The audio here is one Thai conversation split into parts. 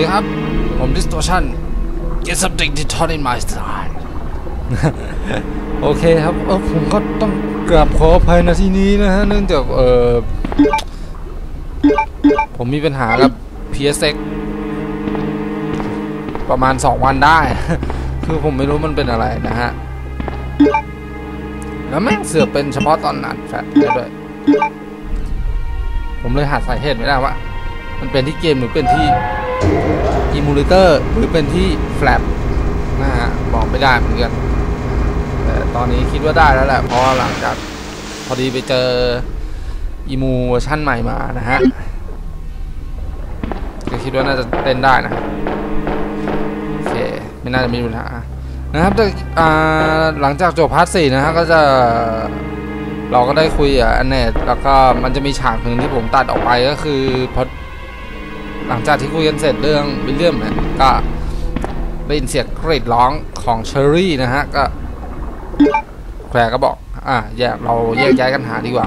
ดีครับ ผม Distortion Get something to turn in my style โอเคครับเออผมก็ต้องกราบขออภัยนะที่นี้นะฮะ เนื่องจากเออผมมีปัญหากับ PSX ประมาณ 2 วันได้ คือผมไม่รู้มันเป็นอะไรนะฮะ แล้วแม่งเสือเป็นเฉพาะตอนอัดแฟลชได้ด้วย ผมเลยหาสาเหตุไม่ได้ว่า มันเป็นที่เกมหรือเป็นที่ อิมูเลเตอร์หรือเป็นที่แฟลชนะฮะบอกไม่ได้เหมือนกันแต่ตอนนี้คิดว่าได้แล้วแหละเพราะหลังจากพอดีไปเจออีมูเวอร์ชั่นใหม่มานะฮะก็คิดว่าน่าจะเล่นได้นะโอเคไม่น่าจะมีปัญหานะครับแต่หลังจากจบพาร์ทสี่นะฮะก็จะเราก็ได้คุยกับอันเนตแล้วก็มันจะมีฉากหนึ่งที่ผมตัดออกไปก็คือพอ หลังจากที่คุยกันเสร็จเรื่องวิลเลียมเนี่ยก็ได้ยินเสียงกรีดร้องของเชอรี่นะฮะ ก็แคร์ก็บอก อะแยกเราแยกย้ายกันหาดีกว่า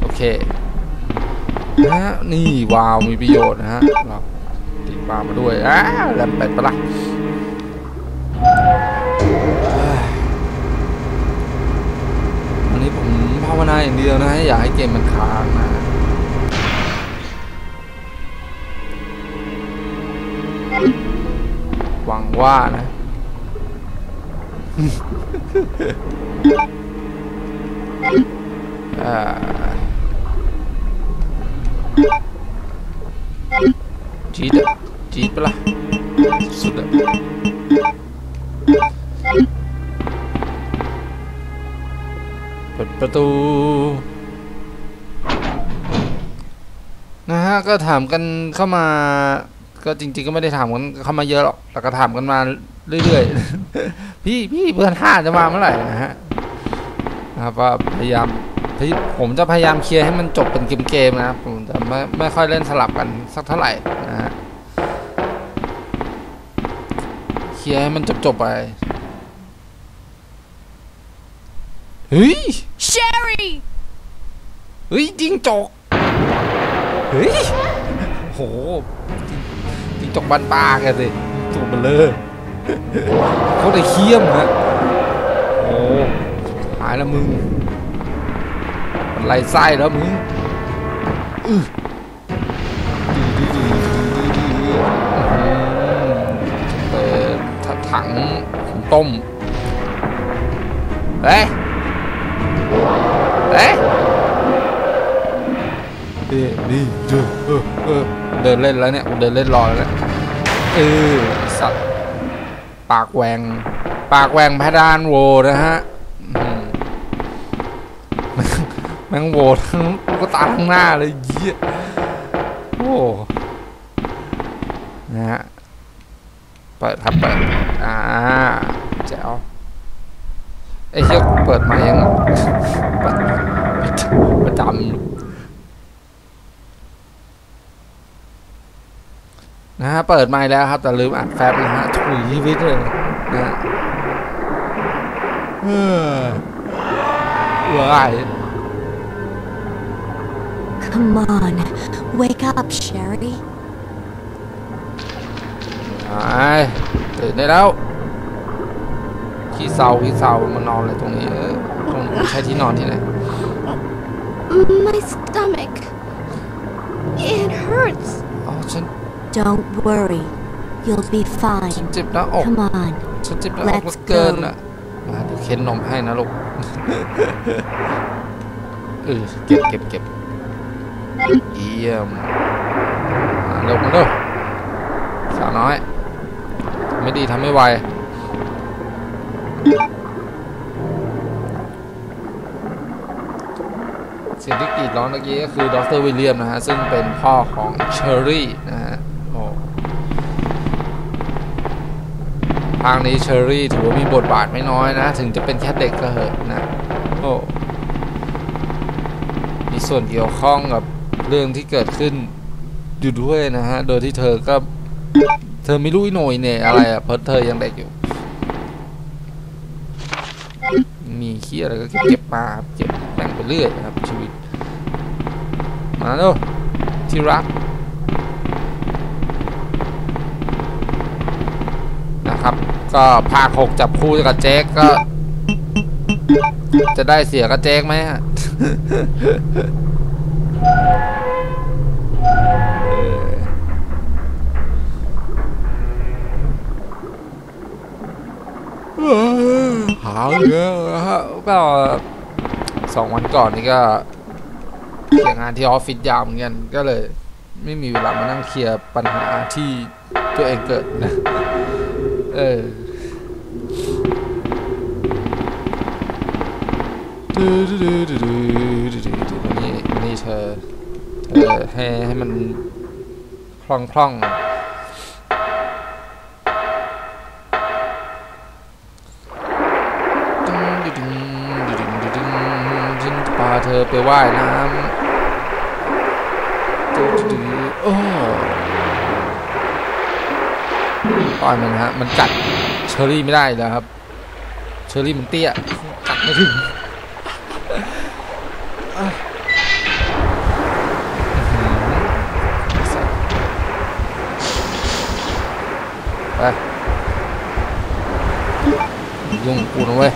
โอเคนะฮะนี่วาวมีประโยชน์นะฮะเราติดวาวมาด้วยอ่าแลมเป็ดปะล่ะวันนี้ผมภาวนาอย่างเดียวนะ อย่าให้เกมมันค้างนะ ว่านะ อ่อจีดจีดปะล่ะสุดอะเปิดประตู นะฮะ ก็ถามกันเข้ามา ก็จริง ๆ ก็ไม่ได้ถามกันเข้ามาเยอะหรอก แต่ก็ถามกันมาเรื่อยๆ พี่พี่เพื่อนห้าจะมาเมื่อไหร่นะฮะนะครับว่าพยายามพี่ผมจะพยายามเคลียร์ให้มันจบเป็นเกมๆนะครับผมจะไม่ไม่ค่อยเล่นสลับกันสักเท่าไหร่นะฮะเคลียร์ให้มันจบๆไปเฮ้ย Sherry! เฮ้ยจิงจกเฮ้ยโหจิงจกบ้านปลาแกสิ ตัวเบลเลอร์เขาได้เคี้ยมฮะโอ้หายแล้วมึงมันไล่ไส้แล้วมึงอื้อเปิดถังต้มเฮ้ยเอ๊ะนี่นี่เดินเออเออเดินเล่นแล้วเนี่ยเดินเล่นรอแล้วเนี่ยเออสัตว์ ปากแหวงปากแหวงพดานโวนะฮะแม่งโวทั้งลูกตาทั้งหน้าเลยเยี่ยโอ้นะฮะเปิดครับเปิดอ่าแจ๋วไอ้เชี่ยเปิดมายังประจำ นะฮะเปิดไม้แล้วครับแต่ลืมอัดแฟบนะฮะถุยชีวิตเลยนะฮะเออว้าย Come on, wake up, Sherry. ไอ้ตื่นได้แล้วขี้เศร้าขี้เศร้ามานอนเลยตรงนี้เออตรงใช่ที่นอนที่ไหน My stomach. It hurts. อ๋อฉัน Don't worry, you'll be ฉัน fine. เจ็บหน้าอก Come on, ฉันเจ็บหน้าอกเหลือเกินอะมาเดี๋ยวเค้นนมให้นะลูก เออเก็บเก็บเก็บเยี่ยมมาเร็วมาเร็วสาวน้อย ไม่ดีทำไม่ไวเสียงที่กรีดร้องเมื่อกี้ก็คือดรวิลเลียมนะฮะ ซึ่งเป็นพ่อของเชอรี่นะฮะโอ้ ภาคนี้เชอรี่ถือว่ามีบทบาทไม่น้อยนะ ถึงจะเป็นแค่เด็กก็เหอะนะโอ้มีส่วนเกี่ยวข้องกับเรื่องที่เกิดขึ้นอยู่ด้วยนะฮะ โดยที่เธอก็ เธอไม่รู้อีโหนยเนี่ยอะไรอะเพราะเธอยังเด็กอยู่ มีขี้อะไรก็เก็บมาครับเก็บแบ่งไปเรื่อยครับชีวิต มาเร็วที่รัก ก็ภาคหกจับคู่กับเจ๊กก็ จะได้เสียกับเจ๊กไหมฮะหาเยอะฮะก็สองวันก่อนนี่ก็เคลียร์งานที่ออฟฟิศยาวเหมือนกันก็เลย ไม่มีเวลามานั่งเคลียร์ปัญหาที่ตัวเองเกิดนะ เออดูดูดูดูดูดูดูดูนี่นี่เธอเธอให้ให้มันคล่องคล่องพาเธอไปว่ายน้ำโอ้ ปล่อยมันฮะมันกัดเชอรี่ไม่ได้แล้วครับ เชอรี่มันเตี้ยกัดไม่ถึงไปยุ่งกูนะเว้ย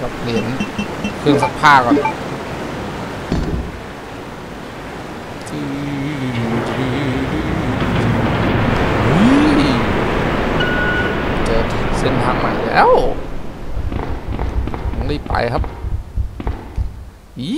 จับเหรียญเครื่องซักผ้าก่อนเจอ เส้นทางใหม่แล้วต้องรีบไปครับอี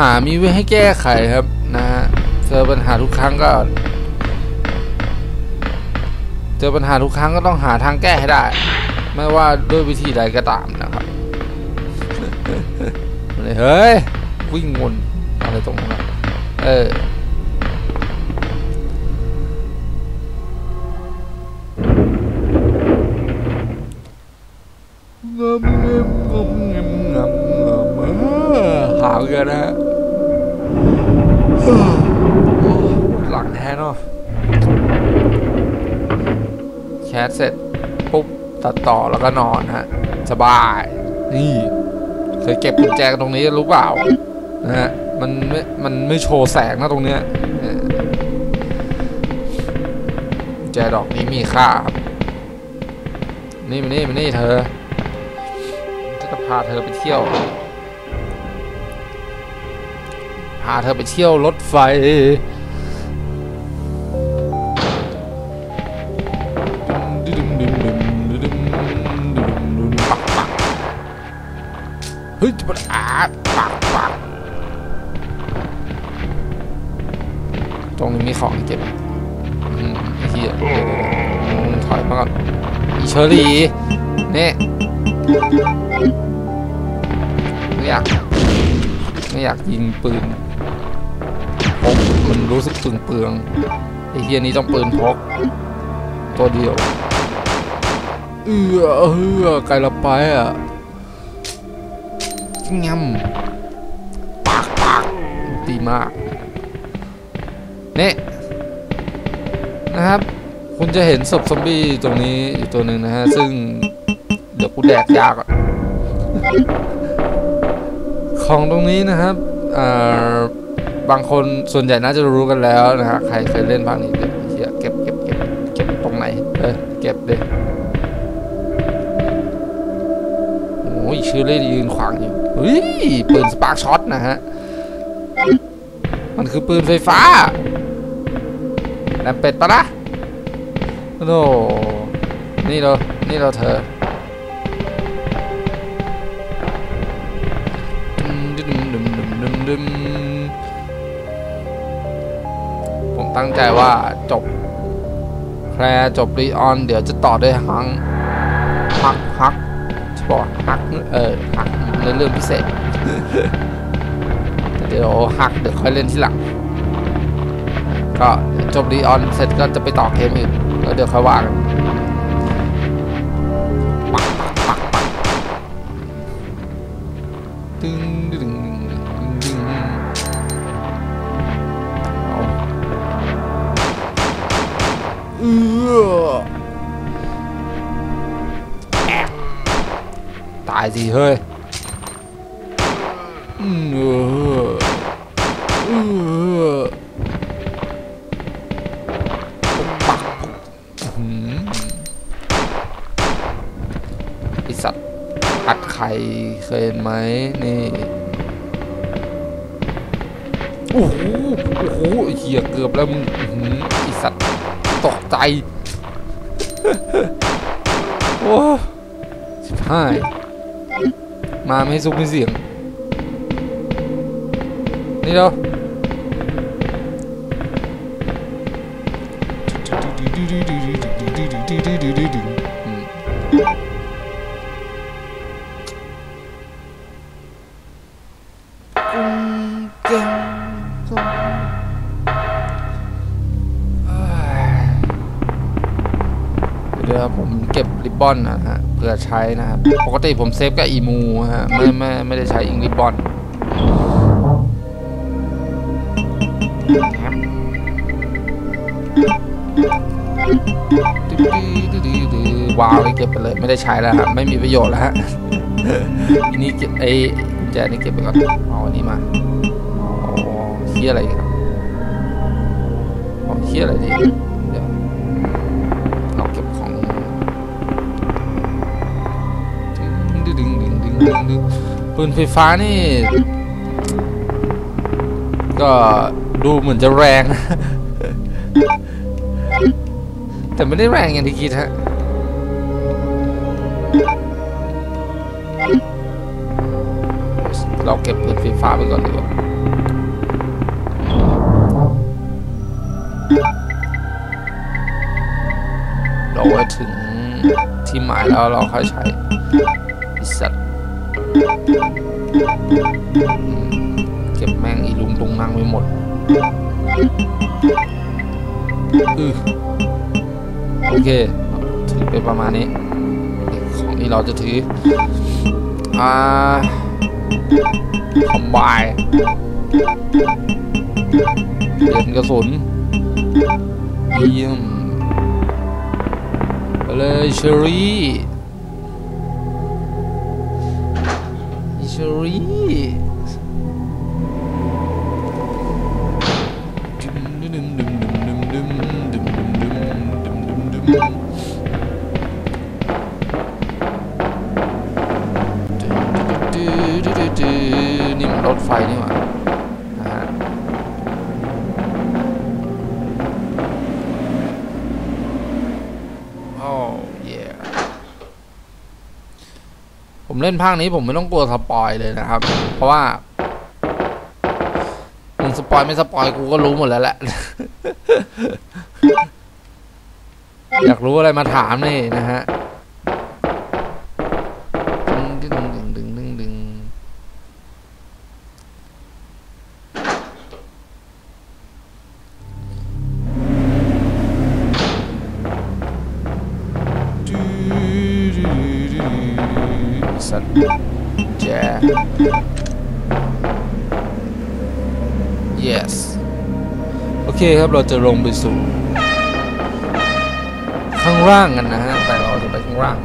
หามีไว้ให้แก้ไขครับนะฮะเจอปัญหาทุกครั้งก็ เจอปัญหาทุกครั้งก็ต้องหาทางแก้ให้ได้ ไม่ว่าด้วยวิธีใดก็ตามนะครับเฮ้ย วิ่งวนอะไรตรงนั้นอะเออ ตัดต่อแล้วก็นอนฮะ สบาย นี่เคยเก็บกุญแจตรงนี้รู้เปล่านะฮะมันไม่มันไม่โชว์แสงนะตรงเนี้ยกุญแจดอกนี้มีค่าครับนี่มานี่มานี่เธอจะพาเธอไปเที่ยว พาเธอไปเที่ยวรถไฟ เฮ้ยจะมันอาปักปักตรงนี้มีของเก็บอืมไอ้เหี้ยเดี๋ยวเดี๋ยวเดี๋ยวมึงถอยมาก่อนอีเชอรี่นี่ไม่อยากไม่อยากยิงปืนพกมันรู้สึกเปลืองเปลืองๆไอ้เหี้ยนี้ต้องปืนพกตัวเดียว เอือเอือไกลละไปอะ งำปากปากดีมากนี่นะครับ คุณจะเห็นศพซอมบี้ตรงนี้อยู่ตัวหนึ่งนะฮะ ซึ่งเดี๋ยวกูแดกยาก่อนของตรงนี้นะครับอ่าบางคนส่วนใหญ่น่าจะรู้กันแล้วนะฮะ ใครเคยเล่นภาคนี้ อ้ยชื่อเล่ยืนขวางอยู่เฮ้ยปืนสปาร์กช็อตนะฮะ มันคือปืนไฟฟ้าแลมเป็ดปะละโอ้นี่เรา นี่เราเธอผมตั้งใจว่าจบแพรจบรีออน เดี๋ยวจะต่อด้วยฮังฮักฮัก พอกฮักเออฮักในเรื่องพิเศษ เดี๋ยวฮักเดี๋ยวค่อยเล่นที่หลัง ก็จบดีออนเสร็จก็จะไปต่อเกมอีกแล้วเดี๋ยวค่อยว่ากันายสิเฮ้ยปักอื้อหือไอสัตว์อัดไข่เคยเห็นไหมนี่โอ้โหโอ้โหเหี้ยเกือบแล้วมึงอื้อหือไอสัตว์ตกใจ โอ้สิบห้า มาไม่ซุกไม่เสียง นี่เนาะอืมกุ้งเก่งกุ้งเอ้ยเดี๋ยวผมเก็บริบบอนนะฮะ เพื่อใช้นะครับ ปกติผมเซฟกับอีมูฮะไม่ไม่ไม่ได้ใช้อิงริบบอนวางเลยเก็บไปเลยไม่ได้ใช้แล้วครับไม่มีประโยชน์แล้วฮะอันนี้เก็บไอ้กุญแจนี่เก็บไปก่อนเอาอันนี้มาอ๋อเฮียอะไรครับอ๋อเฮียอะไรดี ปืนไฟฟ้านี่ ก็ดูเหมือนจะแรงแต่ไม่ได้แรงอย่างที่คิดฮะเราเก็บปืนไฟฟ้าไปก่อนดีกว่าเราถึงที่หมายแล้วเราค่อยใช้อิสัตว เก็บแมงอีลุงตุงนังไปหมดอือโอเค ถือเป็นประมาณนี้ ของที่เราจะถือ อ่าคอมไบายเปลี่ยนกระสุนเยี่ยมไปเลยเชอรี่ ดึมนี่มันรถไฟนี่หว่า เล่นภาคนี้ผมไม่ต้องกลัวสปอยเลยนะครับ เพราะว่ามึงสปอยไม่สปอยกูก็รู้หมดแล้วแหละ อยากรู้อะไรมาถามนี่นะฮะ เคครับ เราจะลงไปสู่ ข้างล่างกันนะฮะ แต่เราจะไปข้างล่าง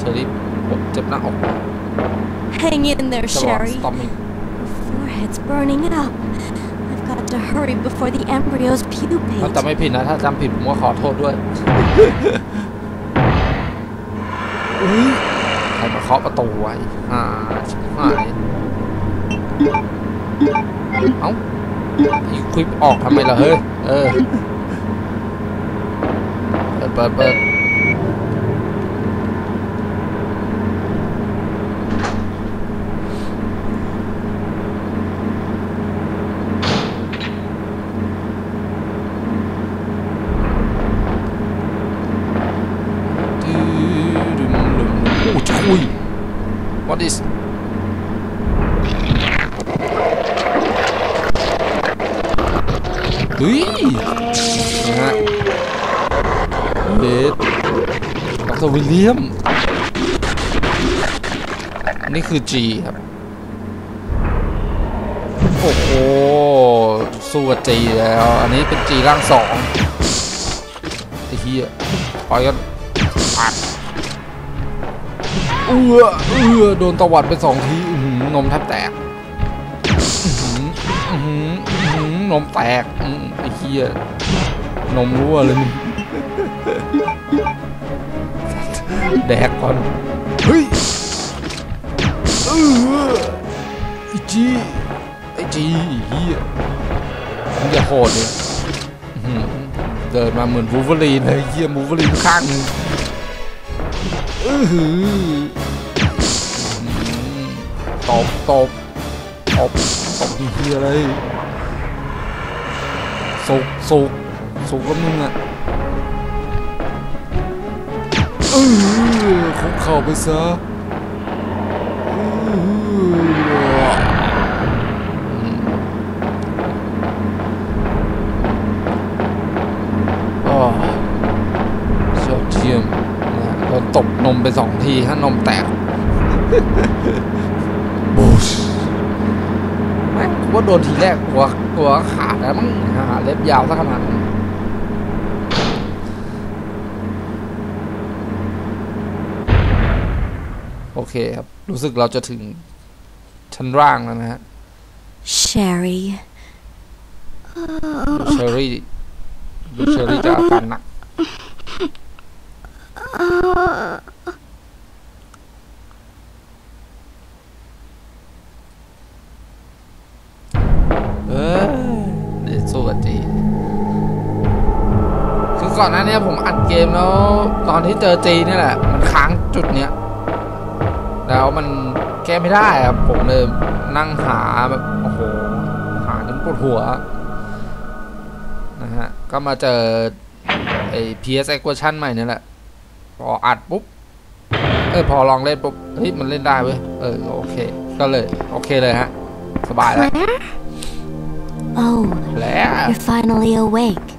เชอรี่ผมเจ็บหน้าอก Hang in there, ตลอด Sherry. สตอมมิ่ง Forehead's burning up. I've got to hurry before the embryo's ถ้าจำ pupate. ไม่ผิดนะ ถ้าจำผิดผมก็ขอโทษด้วยอุ๊ยรมาเคาะประตูไว้อ่าชิบหายเอ้าอีคลิปออกทำไมล่ะเฮ้ย เออ เปิดเปิดเปิดโอ้ชุย what is เฮ้ยนะฮะเบสดรวิลเลียม นี่คือ G ครับ โอ้โห สู้กับ G แล้ว อันนี้เป็น G ร่างสองไอ้เหี้ยปล่อยกัน เอื้อเอื้อโดนตวัดไปสองทีหือนมแทบแตกหืออื้อหืออื้อหือนมแตกไอ้เหี้ยนมรั่วเลยมึงแดกก่อนเฮ้ยเออไอ้จีไอ้จีเฮียมึงอย่าโหดเลยเดินมาเหมือนวูเวอรีนเลยเฮียวูเวอรีนข้างนึง ตบตบตบตบเฮียเลยสุกสุกสุกแล้วมึงอะเออคุกเข่าไปซะเอออ๋อยอดเยี่ยมนะโดนต บนมไปสองทีฮะนมแตกบูชแม่งกูว่าโดนทีแรกกลัวกลัวขาดแล้วมั้งหาเล็บยาวสักขนาดนั้นโอเคครับ รู้สึกเราจะถึงชั้นล่างแล้วนะฮะ Sherry. ดูเชอรี่ดูเชอรี่จะอาการหนัก เออเดี๋ยวสู้กับจีคือก่อนหน้านี้ผมอัดเกมแล้ว ตอนที่เจอจีนี่แหละ มันค้างจุดเนี้ย แล้วมันแก้ไม่ได้ครับ ผมเลยนั่งหาแบบโอ้โห หาจนปวดหัว นะฮะ ก็มาเจอไอ้ PSX เวอร์ชันใหม่นี่แหละ พออัดปุ๊บ เออพอลองเล่นปุ๊บ เฮ้ย มันเล่นได้เว้ย เออ โอเค ก็เลย โอเคเลยฮะ สบายแล้ว Claire? Oh, แล้ว you're finally awake.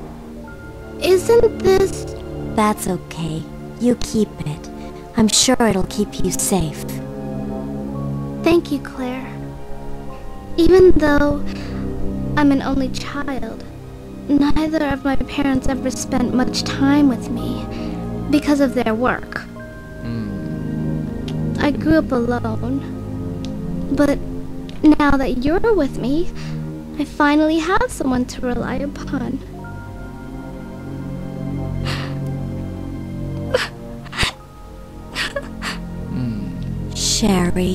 Isn't this. That's okay. You keep it. I'm sure it'll keep you safe. Thank you, Claire. Even though I'm an only child, neither of my parents ever spent much time with me because of their work. อืม I grew up alone. But now that you're with me, I finally have someone to rely upon. อืม Sherry,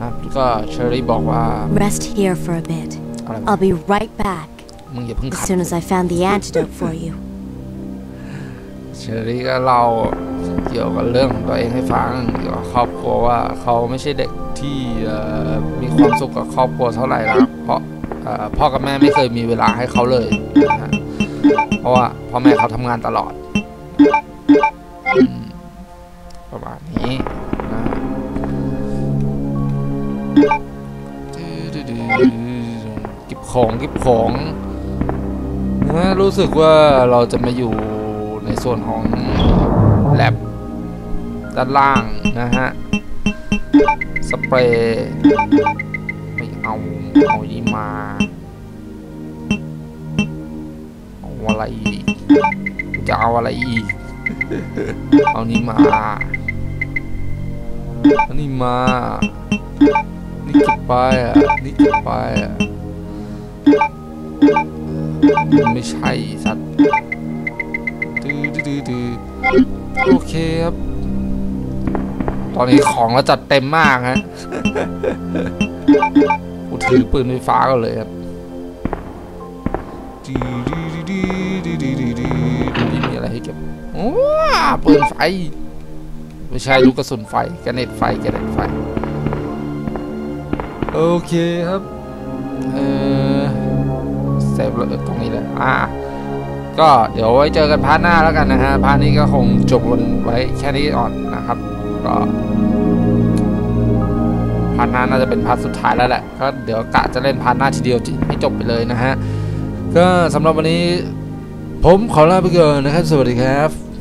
ครับก็เชอรี่บอกว่า rest here for a bit. อะไรวะ I'll be right back มึงอย่าเพิ่ง as ขัด soon as I found the antidote for you. เชอรี่ก็เล่าเกี่ยวกับเรื่องตัวเองให้ฟังเกี่ยวกับครอบครัวว่าเขาไม่ใช่เด็กที่มีความสุขกับครอบครัวเท่าไหร่นะเพราะพ่อกับแม่ไม่เคยมีเวลาให้เขาเลยนะเพราะว่าพ่อแม่เขาทำงานตลอด ประมาณนี้นะก็บของก็บของนะรู้สึกว่าเราจะมาอยู่ ส่วนของแลบด้านล่างนะฮะ สเปรย์ไม่เอาเอานี้มาเอาอะไรอีกจะเอาอะไรอีก เอานี้มาเอานี้มา นี่เก็บไปอะ นี่เก็บไปอะมันไม่ใช่สัตว์ ดืดืโอเคครับ ตอนนี้ของเราจัดเต็มมากฮะกูถือปืนไฟฟ้าก็เลยครับดีดีดีดีดีดีดีดูดิมีอะไรให้เก็บโอ้ปืนไฟ ไม่ใช่ลูกกระสุนไฟกระเน็ตไฟกระเน็ตไฟ โอเคครับ เออเซฟแล้วตรงนี้เลยอ่า ก็เดี๋ยวไว้เจอกันพาร์ทหน้าแล้วกันนะฮะพาร์ทนี้ก็คงจบลงไว้แค่นี้ก่อนนะครับ ก็พาร์ทหน้าน่าจะเป็นพาร์ทสุดท้ายแล้วแหละก็เดี๋ยวกะจะเล่นพาร์ทหน้าทีเดียวจริงให้จบไปเลยนะฮะก็สำหรับวันนี้ ผมขอลาไปก่อนนะครับ สวัสดีครับ